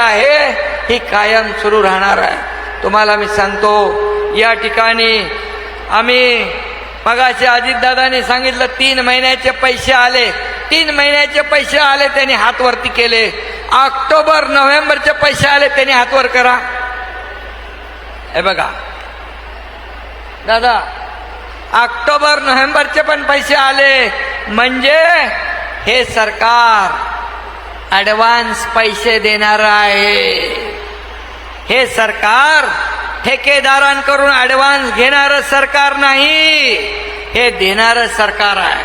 ही कायम सुरू राहणार आहे. तुम्हाला मी सांगतो या ठिकाणी आम्ही मगाशी अजितदादांनी सांगितलं तीन महिन्याचे पैसे आले. तीन महिन्याचे पैसे आले त्यांनी हातवरती केले. ऑक्टोबर नोव्हेंबरचे पैसे आले त्यांनी हातवर करा. हे बघा. दादा ऑक्टोबर नोव्हेंबरचे पण पैसे आले. म्हणजे हे सरकार ॲडव्हान्स पैसे देणार आहे. हे सरकार ठेकेदारांकडून ॲडव्हान्स घेणारं सरकार नाही. हे देणारं सरकार आहे.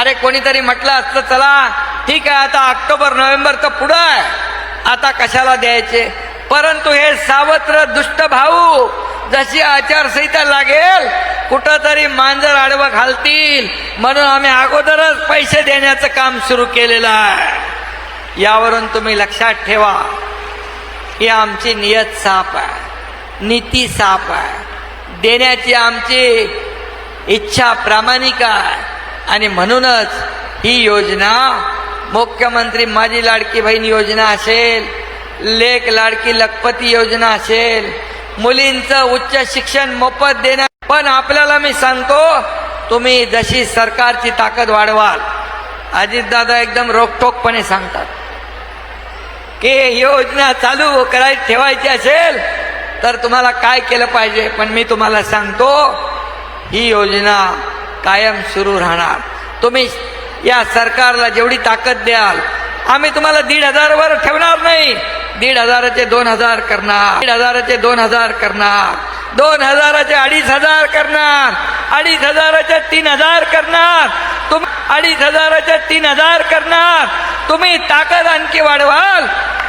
अरे कोणीतरी म्हटलं असतं चला ठीक आहे आता ऑक्टोबर नोव्हेंबर तर पुढं आहे. आता कशाला द्यायचे? परंतु हे सावत्र दुष्ट भाऊ जशी आचारसंहिता लागेल कुठंतरी मांजर आडवं घालतील. म्हणून आम्ही अगोदरच पैसे देण्याचं काम सुरू केलेलं आहे. यावरून तुम्ही लक्षात ठेवा ही आमची नियत साप आहे नीती साप आहे. देण्याची आमची इच्छा प्रामाणिक आहे. आणि म्हणूनच ही योजना मुख्यमंत्री माझी लाडकी बहीण योजना असेल लेख लाडकी लखपती योजना असेल मुलींचं उच्च शिक्षण मोफत देण्या पण आपल्याला मी सांगतो तुम्ही जशी सरकारची ताकद वाढवाल अजितदादा एकदम रोखठोकपणे सांगतात. की योजना चालू कराय ठेवायची असेल तर तुम्हाला काय केलं पाहिजे? पण मी तुम्हाला सांगतो ही योजना कायम सुरू राहणार. तुम्ही या सरकारला जेवढी ताकद द्याल आम्ही तुम्हाला दीड हजारवर ठेवणार नाही. दीड हजाराचे दोन हजार करणार. दीड हजाराचे दोन हजार करणार. दोन हजाराचे अडीच हजार करणार. अडीच हजाराच्या तीन हजार करणार. तुम्ही अडीच हजाराच्या तीन हजार करणार. तुम्ही ताकद आणखी वाढवाल.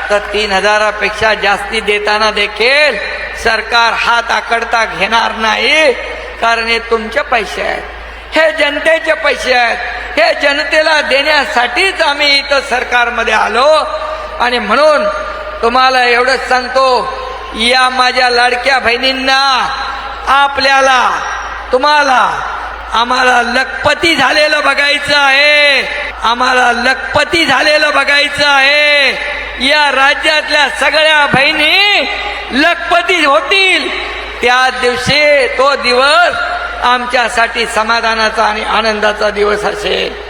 तर तीन हजारापेक्षा जास्ती देताना देखील सरकार हात आकडता घेणार नाही. कारण हे तुमचे पैसे आहेत. हे जनतेचे पैसे आहेत. हे जनतेला देण्यासाठीच आम्ही इथं सरकारमध्ये आलो. आणि म्हणून तुम्हाला एवढंच सांगतो या माझ्या लाडक्या बहिणींना आपल्याला तुम्हाला आम्हाला लखपती झालेलं बघायचं आहे. आम्हाला लखपती झालेलं बघायचं आहे. या राज्यातल्या सगळ्या बहिणी लखपती होतील. त्या दिवशी तो दिवस आमच्यासाठी समाधानाचा आणि आनंदाचा दिवस असेल.